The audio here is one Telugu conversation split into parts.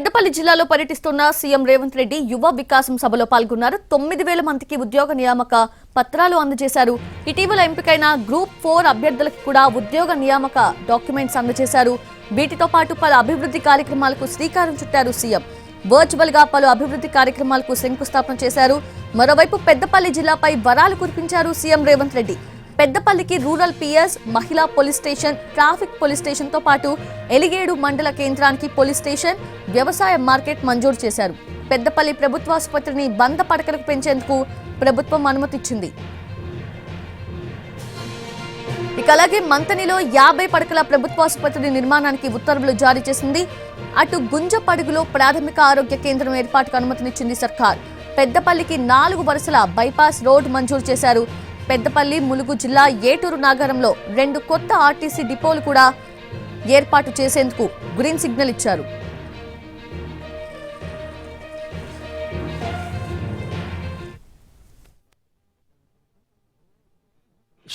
పెద్దపల్లి జిల్లాలో పర్యటిస్తున్న సీఎం రేవంత్ రెడ్డి యువ వికాసం సభలో పాల్గొన్నారు. తొమ్మిది వేల మందికి ఉద్యోగ నియామక పత్రాలు అందజేశారు. ఇటీవల ఎంపికైన గ్రూప్ ఫోర్ అభ్యర్థులకు కూడా ఉద్యోగ నియామక డాక్యుమెంట్స్ అందజేశారు. వీటితో పాటు పలు అభివృద్ధి కార్యక్రమాలకు శ్రీకారం చుట్టారు సీఎం. వర్చువల్గా పలు అభివృద్ధి కార్యక్రమాలకు శంకుస్థాపన చేశారు. మరోవైపు పెద్దపల్లి జిల్లాపై వరాలు కురిపించారు సీఎం రేవంత్ రెడ్డి. పెద్దపల్లికి రూరల్ పిఎస్ మహిళా పోలీస్ స్టేషన్ ట్రాఫిక్ పోలీస్ స్టేషన్తో పాటు ఎలిగేడు మండల కేంద్రానికి పోలీస్ స్టేషన్ వ్యవసాయ మార్కెట్ మంజూరు చేశారు. పెద్దపల్లి ప్రభుత్వాసుపత్రిని బంద పడకలకు పెంచేందుకు ప్రభుత్వం అనుమతిచ్చింది. ఇక అలాగే మంతనిలో యాభై పడకల ప్రభుత్వాసుపత్రి నిర్మాణానికి ఉత్తర్వులు జారీ చేసింది. అటు గుంజపడుగులో ప్రాథమిక ఆరోగ్య కేంద్రం ఏర్పాటుకు అనుమతినిచ్చింది సర్కార్. పెద్దపల్లికి నాలుగు వరుసల బైపాస్ రోడ్ మంజూరు చేశారు. పెద్దపల్లి ములుగు జిల్లా ఏటూరు నాగరంలో రెండు కొత్త ఆర్టీసీ డిపోలు కూడా ఏర్పాటు చేసేందుకు గ్రీన్ సిగ్నల్ ఇచ్చారు.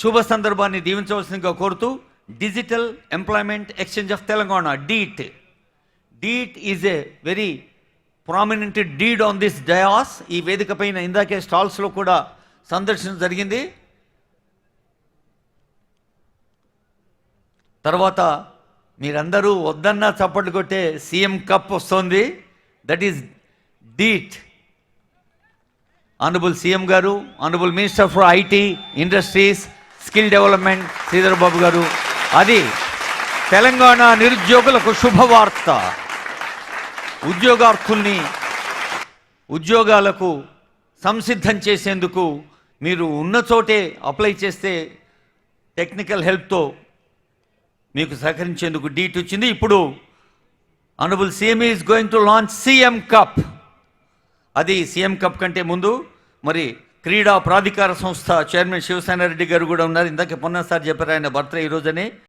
శుభ సందర్భాన్ని దీవించవలసిందిగా కోరుతూ digital employment exchange of Telangana DEET DEET is a very prominent deed on this dais ఈ వేదిక పైన ఇందాకే స్టాల్స్లో కూడా సందర్శన జరిగింది. తర్వాత మీరందరూ వద్దన్నా చప్పట్లు కొట్టే సీఎం కప్ వస్తుంది. That is DEET honourable CM గారు honourable minister for IT industries skill development Sridhar Babu గారు. అది తెలంగాణ నిరుద్యోగులకు శుభవార్త. ఉద్యోగార్థుల్ని ఉద్యోగాలకు సంసిద్ధం చేసేందుకు మీరు ఉన్న చోటే అప్లై చేస్తే టెక్నికల్ హెల్ప్తో మీకు సహకరించేందుకు డీట్ వచ్చింది. ఇప్పుడు honourable CM is going to launch CM cup అది సీఎం కప్ కంటే ముందు మరి క్రీడా ప్రాధికార సంస్థ చైర్మన్ శివసేన రెడ్డి గారు కూడా ఉన్నారు. ఇందాక పొన్నసారి చెప్పారు ఆయన బర్త్డే ఈరోజని